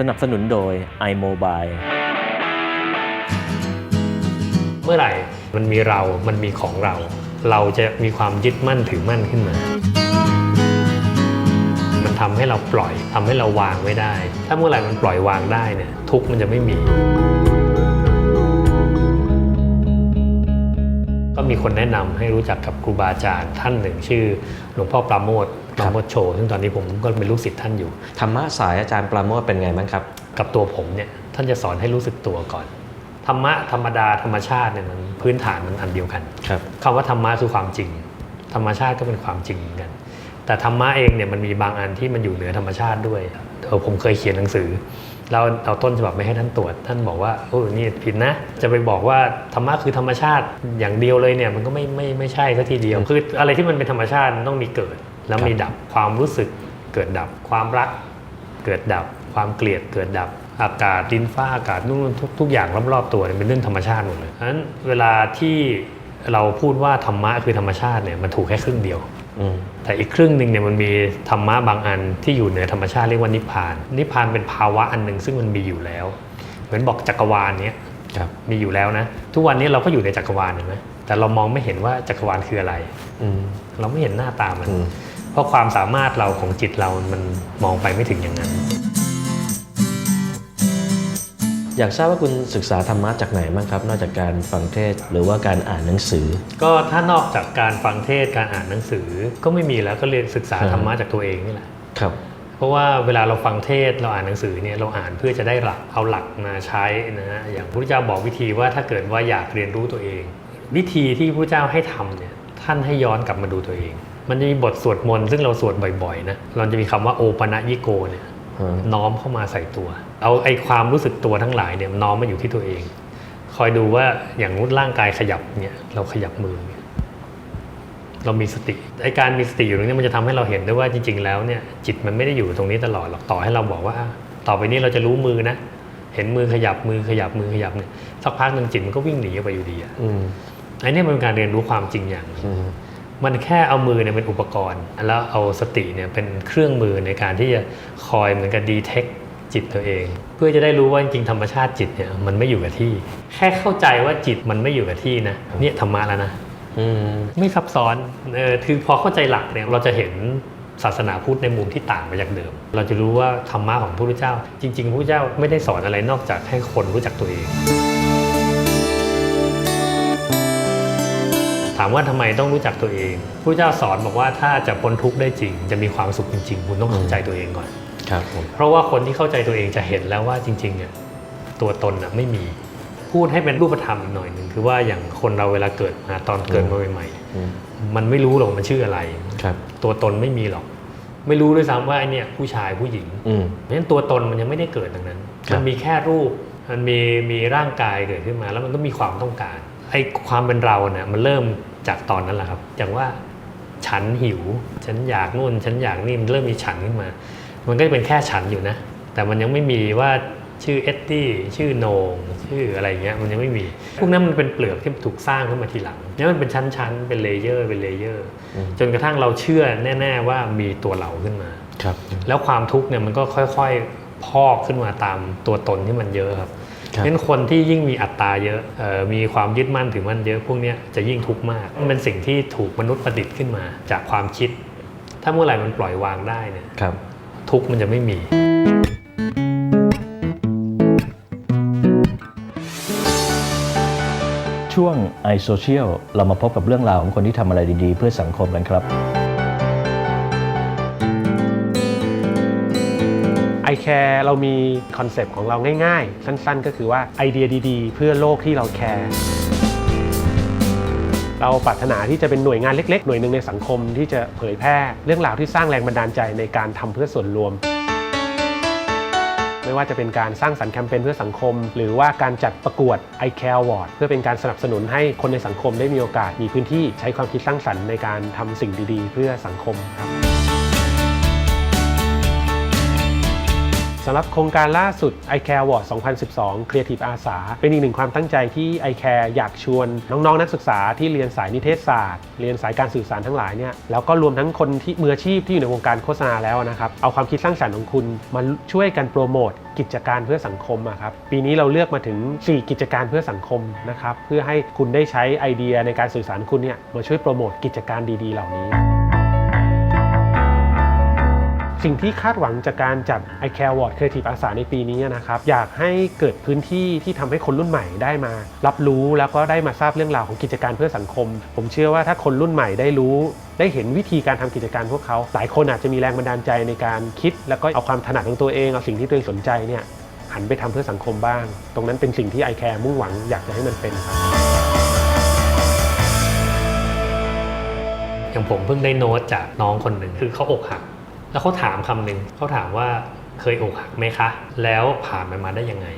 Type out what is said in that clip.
สนับสนุนโดย iMobile เมื่อไหร่มันมีเรา มันมีของเรา เราจะมีความยึดมั่นถือมั่นขึ้นมา มันทำให้เราปล่อยทำให้เราวางไม่ได้ ถ้าเมื่อไหร่มันปล่อยวางได้เนี่ยทุกมันจะไม่มี ก็มีคนแนะนำให้รู้จักกับครูบาอาจารย์ท่านหนึ่งชื่อหลวงพ่อปราโมท ปราโมทโชซึ่งตอนนี้ผมก็เป็นลูกศิษย์ท่านอยู่ ธรรมะสายอาจารย์ปราโมทเป็นไงบ้างครับ กับตัวผมเนี่ยท่านจะสอนให้รู้สึกตัวก่อน ธรรมะธรรมดาธรรมชาติเนี่ยมันพื้นฐานมันอันเดียวกันครับคำว่าธรรมะคือความจริง ธรรมชาติก็เป็นความจริงเหมือนกัน แต่ธรรมะเองเนี่ยมันมีบางอันที่มันอยู่เหนือธรรมชาติด้วยเออผมเคยเขียนหนังสือแล้วเอาต้นฉบับไปให้ท่านตรวจ ท่านบอกว่าโอ้นี่ผิดนะ จะไปบอกว่าธรรมะคือธรรมชาติอย่างเดียวเลยเนี่ยมันก็ไม่ไม่ไม่ใช่ซะทีเดียวคืออะไรที่มันเป็นธรรมชาติมันต้องมีเกิด แล้วมีดับความรู้สึกเกิดดับ ความรักเกิดดับ ความเกลียดเกิดดับ อากาศดินฟ้าอากาศนู่นทุกทุกอย่างรอบๆตัวเนี่ยเป็นเรื่องธรรมชาติหมดเลยเพราะฉะนั้นเวลาที่เราพูดว่าธรรมะคือธรรมชาติเนี่ยมันถูกแค่ครึ่งเดียวอืมแต่อีกครึ่งหนึ่งเนี่ยมันมีธรรมะบางอันที่อยู่เหนือธรรมชาติเรียกว่านิพพาน นิพพานเป็นภาวะอันหนึ่งซึ่งมันมีอยู่แล้ว เหมือนบอกจักรวาลเนี้ยครับมีอยู่แล้วนะ ทุกวันนี้เราก็อยู่ในจักรวาลเห็นไหมแต่เรามองไม่เห็นว่าจักรวาลคืออะไรอืมเราไม่เห็นหน้าตามันอืม เพราะความสามารถเราของจิตเรามันมองไปไม่ถึงอย่างนั้น อยากทราบว่าคุณศึกษาธรรมะจากไหนบ้างครับ นอกจากการฟังเทศน์หรือว่าการอ่านหนังสือ ก็ถ้านอกจากการฟังเทศน์การอ่านหนังสือ ก็ไม่มีแล้วก็เรียนศึกษาครับธรรมะจากตัวเองนี่แหละครับเพราะว่าเวลาเราฟังเทศน์เราอ่านหนังสือเนี่ยเราอ่านเพื่อจะได้หลักเอาหลักมาใช้นะฮะอย่างพระพุทธเจ้าบอกวิธีว่าถ้าเกิดว่าอยากเรียนรู้ตัวเอง วิธีที่พระพุทธเจ้าให้ทำเนี่ยท่านให้ย้อนกลับมาดูตัวเอง มันจะมีบทสวดมนต์ซึ่งเราสวดบ่อยๆนะเราจะมีคำว่าโอปะนะยิโกเนี่ยอืมน้อมเข้ามาใส่ตัว เอาไอ้ความรู้สึกตัวทั้งหลายเนี่ยน้อมมาอยู่ที่ตัวเอง คอยดูว่าอย่างนู้นร่างกายขยับเนี่ยเราขยับมือเนี่ยเรามีสติไอ้การมีสติอยู่ตรงนี้มันจะทำให้เราเห็นได้ว่าจริง ๆ แล้วเนี่ยจิตมันไม่ได้อยู่ตรงนี้ตลอดหรอกต่อให้เราบอกว่าอะต่อไปนี้เราจะรู้มือนะเห็นมือขยับมือขยับมือขยับเนี่ยสักพักหนึ่งจิตมันก็วิ่งหนีออกไปอยู่ดีอะอืมไอ้เนี่ยมันเป็นการเรียนรู้ความจริงอย่างหนึ่งอื มมันแค่เอามือเนี่ยเป็นอุปกรณ์ แล้วเอาสติเนี่ยเป็นเครื่องมือในการที่จะคอยเหมือนกับดีเทคจิตตัวเอง เพื่อจะได้รู้ว่าจริงๆธรรมชาติจิตเนี่ยมันไม่อยู่กับที่ แค่เข้าใจว่าจิตมันไม่อยู่กับที่นะเนี่ยธรรมะแล้วนะอืมไม่ซับซ้อนเออคือพอเข้าใจหลักเนี่ยเราจะเห็นศาสนาพุทธในมุมที่ต่างไปจากเดิม เราจะรู้ว่าธรรมะของพระพุทธเจ้า จริงๆพระพุทธเจ้าไม่ได้สอนอะไรนอกจากให้คนรู้จักตัวเอง ถามว่าทำไมต้องรู้จักตัวเองพระเจ้าสอนบอกว่าถ้าจะพ้นทุกข์ได้จริง จะมีความสุขจริงๆ คุณต้องเข้าใจตัวเองก่อนครับผมเพราะว่าคนที่เข้าใจตัวเองจะเห็นแล้วว่าจริงๆเนี่ยตัวตนน่ะไม่มีพูดให้เป็นรูปธรรมอีกหน่อยหนึ่งคือว่าอย่างคนเราเวลาเกิดมาตอนเกิดมาใหม่อืมๆมันไม่รู้หรอกมันชื่ออะไรครับ ตัวตนไม่มีหรอก ไม่รู้ด้วยซ้ำว่าไอเนี่ยผู้ชายผู้หญิงอืมเพราะฉะนั้นตัวตนมันยังไม่ได้เกิดดังนั้นครับมันมีแค่รูปมันมีมีร่างกายเกิดขึ้นมา แล้วมันก็มีความต้องการ ไอ้ความเป็นเราเนี่ยมันเริ่มจากตอนนั้นแหละครับ อย่างว่าฉันหิว ฉันอยากนู่น ฉันอยากนี่มันเริ่มมีฉันขึ้นมา มันก็จะเป็นแค่ฉันอยู่นะ แต่มันยังไม่มีว่าชื่อเอ็ดดี้ชื่อโหนงชื่ออะไรเงี้ยมันยังไม่มี พวกนั้นมันเป็นเปลือกที่ถูกสร้างขึ้นมาทีหลังเนี่ยมันเป็นชั้นๆ เป็นเลเยอร์ เป็นเลเยอร์อืมจนกระทั่งเราเชื่อแน่ ๆ ว่ามีตัวเราขึ้นมาครับ แล้วความทุกข์เนี่ยมันก็ค่อยๆ พอกขึ้นมาตามตัวตนที่มันเยอะครับ ครับงั้นคนที่ยิ่งมีอัตตาเยอะเออมีความยึดมั่นถือมั่นเยอะพวกเนี้ยจะยิ่งทุกข์มากมันเป็นสิ่งที่ถูกมนุษย์ประดิษฐ์ขึ้นมา จากความคิด ถ้าเมื่อไหร่มันปล่อยวางได้เนี่ยครับทุกข์มันจะไม่มีช่วง iSocial เรามาพบกับเรื่องราวของคนที่ทำอะไรดีๆ เพื่อสังคมกันครับ ไอแคร์เรามีคอนเซปต์ของเราง่ายๆ สั้นๆ ก็คือว่าไอเดียดีๆ เพื่อโลกที่เราแคร์เราปรารถนาที่จะเป็นหน่วยงานเล็ก ๆ หน่วยหนึ่งในสังคมที่จะเผยแพร่ เรื่องราวที่สร้างแรงบันดาลใจในการทำเพื่อส่วนรวม ไม่ว่าจะเป็นการสร้างสรรค์แคมเปญเพื่อสังคม หรือว่าการจัดประกวด i Care Award เพื่อเป็นการสนับสนุนให้คนในสังคมได้มีโอกาส มีพื้นที่ใช้ความคิดสร้างสรรค์ในการทำสิ่งดีๆ เพื่อสังคมครับ สำหรับโครงการล่าสุด i Care Award 2012 Creative อาสา เป็นอีกหนึ่งความตั้งใจที่ i Care อยากชวน น้องๆ นักศึกษาที่เรียนสายนิเทศศาสตร์ เรียนสายการสื่อสารทั้งหลายเนี่ยแล้วก็รวมทั้งคนที่มืออาชีพที่อยู่ในวงการโฆษณาแล้วนะครับ เอาความคิดสร้างสรรค์ของคุณมาช่วยกันโปรโมทกิจการเพื่อสังคมครับปีนี้เราเลือกมาถึง 4 กิจการเพื่อสังคมนะครับเพื่อให้คุณได้ใช้ไอเดียในการสื่อสารคุณเนี่ยมาช่วยโปรโมทกิจการดี ๆ เหล่านี้ สิ่งที่คาดหวังจากการจัด i Care Award Creative อาสาในปีนี้นะครับ อยากให้เกิดพื้นที่ที่ทำให้คนรุ่นใหม่ได้มา รับรู้แล้วก็ได้มาทราบเรื่องราวของกิจการเพื่อสังคม ผมเชื่อว่าถ้าคนรุ่นใหม่ได้รู้ ได้เห็นวิธีการทำกิจการพวกเขา หลายคนอาจจะมีแรงบันดาลใจในการคิด แล้วก็เอาความถนัดของตัวเองเอาสิ่งที่ตัวเองสนใจเนี่ยหันไปทำเพื่อสังคมบ้าง ตรงนั้นเป็นสิ่งที่ i Care มุ่งหวังอยากจะให้มันเป็นครับอย่างผมเพิ่งได้โน้ตจากน้องคนหนึ่งคือเขาอกหัก แล้วเขาถามคำหนึ่งเขาถามว่าเคยอกหักไหมคะ แล้วผ่านมันมาได้ยังไง